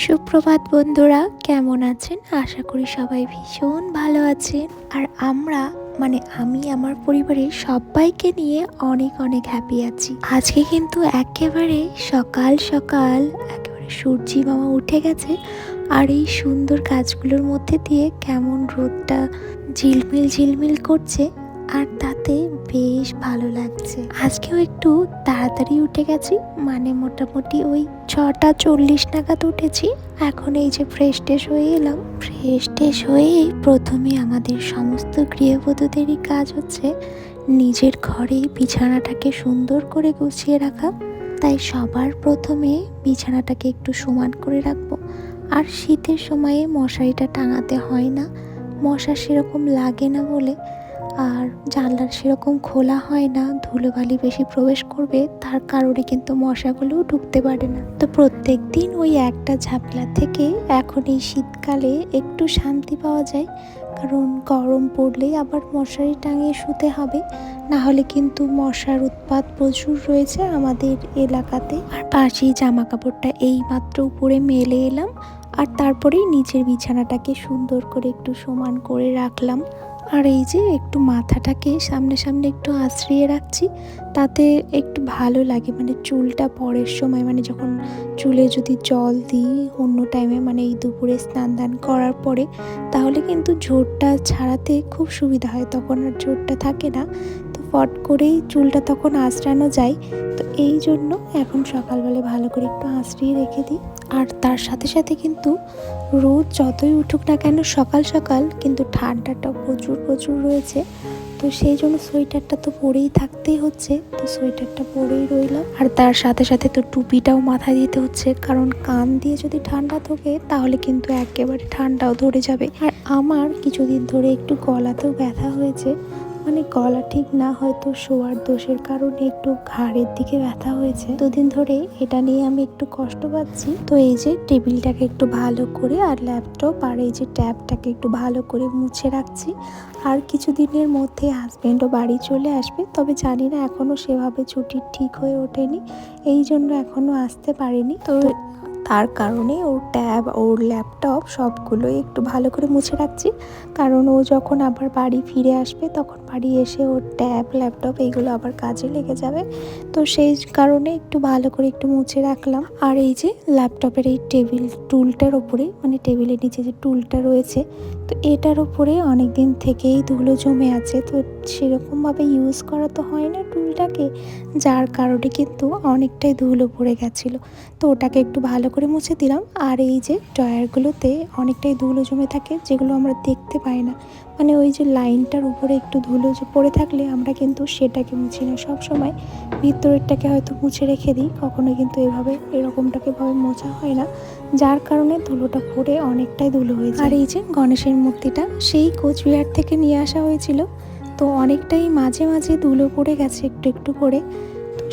সুপ্রভাত বন্ধুরা, কেমন আছেন? আশা করি সবাই ভীষণ ভালো আছেন। আর আমরা মানে আমি, আমার পরিবারের সবাইকে নিয়ে অনেক অনেক হ্যাপি আছি। আজকে কিন্তু একেবারে সকাল সকাল একেবারে সূর্যি মামা উঠে গেছে। আর এই সুন্দর গাছগুলোর মধ্যে দিয়ে কেমন রোদটা ঝিলমিল ঝিলমিল করছে। আর তাতে বেশ ভালো লাগছে। আজকেও একটু তাড়াতাড়ি উঠে গেছি মানে মোটামুটি ওই ছটা চল্লিশ নাগাদ উঠেছি। এখন এই যে ফ্রেশ ট্রেশ হয়ে এলাম। ফ্রেশ ট্রেশ হয়েই প্রথমে আমাদের সমস্ত গৃহবধূদেরই কাজ হচ্ছে নিজের ঘরে বিছানাটাকে সুন্দর করে গুছিয়ে রাখা। তাই সবার প্রথমে বিছানাটাকে একটু সমান করে রাখব। আর শীতের সময়ে মশারিটা টাঙাতে হয় না। মশা সেরকম লাগে না বলে আর জানলা সেরকম খোলা হয় না, ধুলোবালি বেশি প্রবেশ করবে, তার কারণে কিন্তু মশাগুলোও ঢুকতে পারে না। তো প্রত্যেক দিন ওই একটা ঝাপলা থেকে এখন এই শীতকালে একটু শান্তি পাওয়া যায়, কারণ গরম পড়লেই আবার মশারি টাঙিয়ে শুতে হবে। না হলে কিন্তু মশার উৎপাত প্রচুর রয়েছে আমাদের এলাকাতে। আর পাশেই জামা কাপড়টা এই মাত্র উপরে মেলে এলাম, আর তারপরেই নিচের বিছানাটাকে সুন্দর করে একটু সমান করে রাখলাম। আর এই যে একটু মাথাটাকে সামনে সামনে একটু আশ্রিয়ে রাখছি, তাতে একটু ভালো লাগে। মানে চুলটা পরের সময় মানে যখন চুলে যদি জল দিই অন্য টাইমে মানে এই দুপুরে স্নান দান করার পরে, তাহলে কিন্তু ঝোরটা ছাড়াতে খুব সুবিধা হয়। তখন আর ঝোরটা থাকে না। ফট করেই চুলটা তখন আঁচড়ানো যায়, তো এই জন্য এখন সকালবেলা ভালো করে একটু আঁচড়িয়ে রেখে দিই। আর তার সাথে সাথে কিন্তু রোদ যতই উঠুক না কেন সকাল সকাল কিন্তু ঠান্ডাটা প্রচুর প্রচুর রয়েছে, তো সেই জন্য সোয়েটারটা তো পরেই থাকতেই হচ্ছে, তো সোয়েটারটা পরেই রইলাম আর তার সাথে সাথে তো টুপিটাও মাথায় দিতে হচ্ছে, কারণ কান দিয়ে যদি ঠান্ডা থাকে তাহলে কিন্তু একেবারে ঠান্ডাও ধরে যাবে। আর আমার কিছুদিন ধরে একটু গলাতেও ব্যথা হয়েছে মানে গলা ঠিক না হয়তো শোয়ার দোষের কারণে একটু ঘাড়ের দিকে ব্যথা হয়েছে। দুদিন ধরে এটা নিয়ে আমি একটু কষ্ট পাচ্ছি। তো এই যে টেবিলটাকে একটু ভালো করে আর ল্যাপটপ আর এই যে ট্যাবটাকে একটু ভালো করে মুছে রাখছি। আর কিছুদিনের মধ্যে হাজব্যান্ডও বাড়ি চলে আসবে। তবে জানি না এখনও সেভাবে ছুটি ঠিক হয়ে ওঠেনি। এই জন্য এখনও আসতে পারেনি। তো তার কারণে ওর ট্যাব, ওর ল্যাপটপ সবগুলোই একটু ভালো করে মুছে রাখছি। কারণ ও যখন আবার বাড়ি ফিরে আসবে তখন বাড়ি এসে ওর ট্যাব, ল্যাপটপ এইগুলো আবার কাজে লেগে যাবে। তো সেই কারণে একটু ভালো করে একটু মুছে রাখলাম। আর এই যে ল্যাপটপের এই টেবিল টুলটার ওপরে মানে টেবিলের নিচে যে টুলটা রয়েছে, তো এটার ওপরে অনেক দিন থেকেই ধুলো জমে আছে। তো সেরকমভাবে ইউজ করা তো হয় না টুলটাকে, যার কারণে কিন্তু অনেকটাই ধুলো পড়ে গেছিল। তো ওটাকে একটু ভালো করে মুছে দিলাম। আর এই যে টয়ারগুলোতে অনেকটাই ধুলো জমে থাকে, যেগুলো আমরা দেখতে পাই না। মানে ওই যে লাইনটার উপরে একটু ধুলো যে পড়ে থাকলে আমরা কিন্তু সেটাকে মুছি না সব সময় ভিতরেরটাকে হয়তো মুছে রেখে দিই কখনো কিন্তু এভাবে এরকমটাকে ভাবে মোছা হয় না। যার কারণে ধুলোটা পড়ে অনেকটাই ধুলো হয়েছে আর এই যে গণেশের মূর্তিটা, সেই কোচবিহার থেকে নিয়ে আসা হয়েছিল। তো অনেকটাই মাঝে মাঝে ধুলো পড়ে গেছে একটু একটু করে।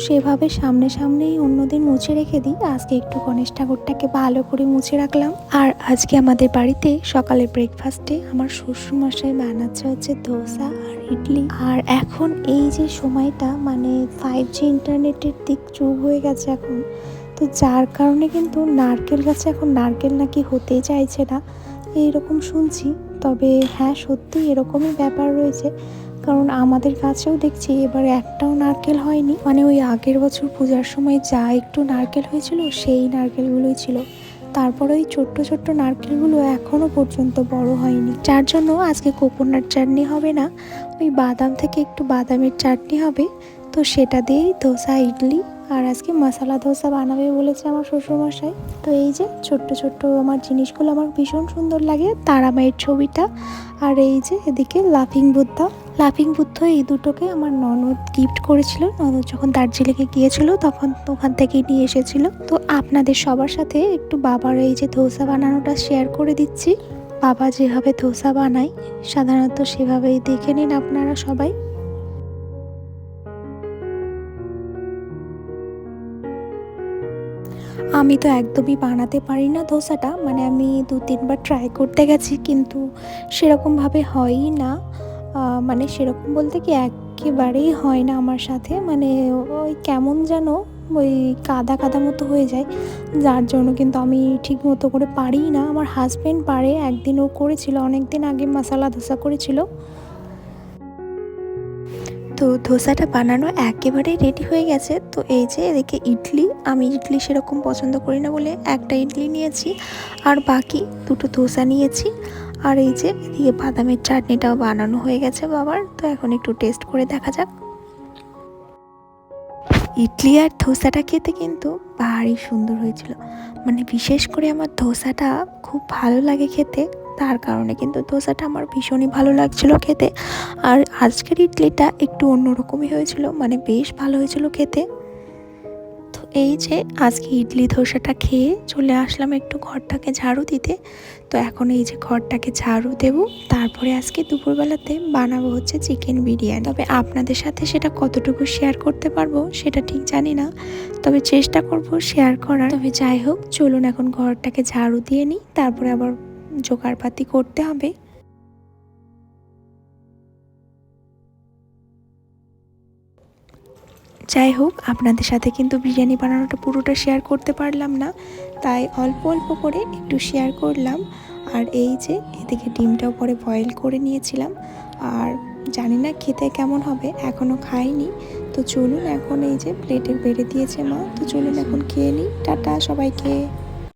সেভাবে সামনে সামনেই অন্যদিন মুছে রেখে দিই। আজকে একটু গণেশ ঠাকুরটাকে ভালো করে মুছে রাখলাম। আর আজকে আমাদের বাড়িতে সকালে ব্রেকফাস্টে আমার শ্বশুরমশাই বানাচ্ছে হচ্ছে ধোসা আর ইডলি। আর এখন এই যে সময়টা মানে ফাইভ জি ইন্টারনেটের দিক যুগ হয়ে গেছে এখন, তো যার কারণে কিন্তু নারকেল গাছে এখন নারকেল নাকি হতেই চাইছে না, এইরকম শুনছি। তবে হ্যাঁ সত্যি এরকমই ব্যাপার রয়েছে। কারণ আমাদের কাছেও দেখছি এবার একটাও নারকেল হয়নি। মানে ওই আগের বছর পূজার সময় যা একটু নারকেল হয়েছিল, সেই নারকেলগুলোই ছিল। তারপরে ওই ছোট্ট ছোট্ট নারকেলগুলো এখনও পর্যন্ত বড় হয়নি। যার জন্য আজকে কোকোনাট চাটনি হবে না, ওই বাদাম থেকে একটু বাদামের চাটনি হবে। তো সেটা দিয়েই ধোসা, ইডলি আর আজকে মশলা ধোসা বানাবে বলেছে আমার শ্বশুরমশাই। তো এই যে ছোট্ট ছোট্ট আমার জিনিসগুলো আমার ভীষণ সুন্দর লাগে তারামায়ের ছবিটা আর এই যে এদিকে লাফিং বুদ্ধা লাফিং বুদ্ধ এই দুটোকে আমার ননদ গিফট করেছিল। ননদ যখন দার্জিলিংয়ে গিয়েছিল তখন ওখান থেকেই নিয়ে এসেছিল। তো আপনাদের সবার সাথে একটু বাবার এই যে ধোসা বানানোটা শেয়ার করে দিচ্ছি। বাবা যেভাবে ধোসা বানায়, সাধারণত সেভাবেই দেখে নিন আপনারা সবাই। আমি তো একদমই বানাতে পারি না ধোসাটা মানে আমি দু তিনবার ট্রাই করতে গেছি, কিন্তু সেরকমভাবে হয়ই না। মানে সেরকম বলতে কি একেবারেই হয় না আমার সাথে। মানে ওই কেমন যেন ওই কাদা কাদা মতো হয়ে যায়। যার জন্য কিন্তু আমি ঠিক মতো করে পারি না। আমার হাজব্যান্ড পারে, একদিন ও করেছিল অনেক দিন আগে মশালা ধোসা করেছিল। তো ধোসাটা বানানো একেবারে রেডি হয়ে গেছে। তো এই যে এদিকে ইডলি, আমি ইডলি সেরকম পছন্দ করি না বলে একটা ইডলি নিয়েছি। আর বাকি দুটো ধোসা নিয়েছি। আর এই যে এদিকে বাদামের চাটনিটাও বানানো হয়ে গেছে বাবার, তো এখন একটু টেস্ট করে দেখা যাক। ইডলি আর ধোসাটা খেতে কিন্তু ভারী সুন্দর হয়েছিল। মানে বিশেষ করে আমার ধোসাটা খুব ভালো লাগে খেতে, তার কারণে কিন্তু ধোসাটা আমার ভীষণই ভালো লাগছিল খেতে। আর আজকের ইডলিটা একটু অন্যরকমই হয়েছিল মানে বেশ ভালো হয়েছিল খেতে। এই যে আজকে ইডলি ধোসাটা খেয়ে চলে আসলাম একটু ঘরটাকে ঝাড়ু দিতে। তো এখন এই যে ঘরটাকে ঝাড়ু দেব। তারপরে আজকে দুপুরবেলাতে বানাবো হচ্ছে চিকেন বিরিয়ানি। তবে আপনাদের সাথে সেটা কতটুকু শেয়ার করতে পারব সেটা ঠিক জানি না। তবে চেষ্টা করব শেয়ার করার। তবে যাই হোক, চলুন এখন ঘরটাকে ঝাড়ু দিয়ে নিই। তারপরে আবার জোগাড়পাতি করতে হবে। যাই হোক, আপনাদের সাথে কিন্তু বিরিয়ানি বানানোটা পুরোটা শেয়ার করতে পারলাম না। তাই অল্প অল্প করে একটু শেয়ার করলাম। আর এই যে, এদিকে ডিমটাও পরে বয়েল করে নিয়েছিলাম। আর জানি না খেতে কেমন হবে এখনও খাইনি। তো চলুন এখন এই যে প্লেটে বেড়ে দিয়েছে মা। তো চলুন এখন খেয়ে নিই। টাটা সবাইকে।